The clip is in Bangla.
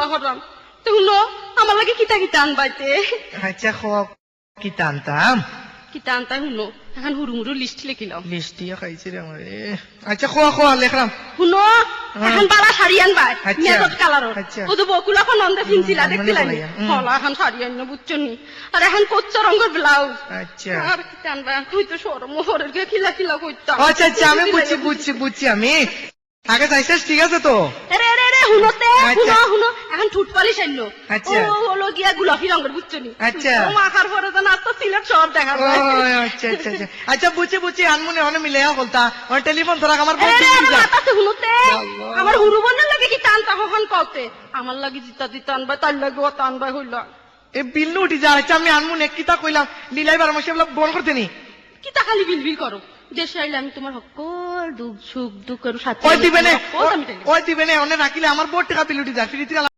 দোয়া করলাম তো আমার লাগে কিতা কিতা আনবাইতে। আচ্ছা খোয়া কি টানতাম কিতা আনতা শুনো এখন হুরু মুরু লিস্ট লিখিলাম লিস্ট দিয়ে খাইছি রে আমার আচ্ছা খোয়া খোয়া লেখলাম। শুনো এখন বালা শাড়ি আনবাই আচ্ছা। মেজত কালারর। ও তো বকুলা অন্ধে ফিনছিলা দেখছিলা হলা এখন শাড়ি আনলো বুঝছ নি? আর এখন কোচ্চ রঙের ব্লাউজ। আচ্ছা। আর কিতা আনবা হয়তো সরম মোহরের গে খিলা খিলা কইতাম আচ্ছা আচ্ছা আমি বুঝছি বুঝছি বুঝছি আমি। আগে চাইছিস ঠিক আছে তো? আরে হুনোতে আচ্ছা। হুনো হুনো। এখন ঠুট পালিশ আনলো। আচ্ছা। ও হলো গিয়া গোলাপি রঙের বুঝছ আচ্ছা। ও মাখার পরে তো না তো সিলেট শহর দেখা যায়। আচ্ছা আচ্ছা আচ্ছা। আচ্ছা বুঝছি বুঝছি। আনমনে অনেক মিলে বলতা আমার টেলিফোন তোরা আমার বন্ধু আরে, হুনোতে আমার হুরু লাগে কি টান তখন কতে আমার লাগে জিতা দিতে আনবা তার লাগে ও টানবা হইল। এ বিল্লু উঠি যা আচ্ছা আমি আনমনে কিতা কইলাম। লিলাই বার মাসে বলা বন করতে নি। কি তা খালি বিলবিল করো? দেশে আইলে আমি তোমার সকল দুঃখ সুখ দুঃখ সাথে ওই দিবে নে সকল আমি ওই দিবে নে অনে রাখিলে আমার বোর্ড টাকা পিলুটি যা ফিরিতে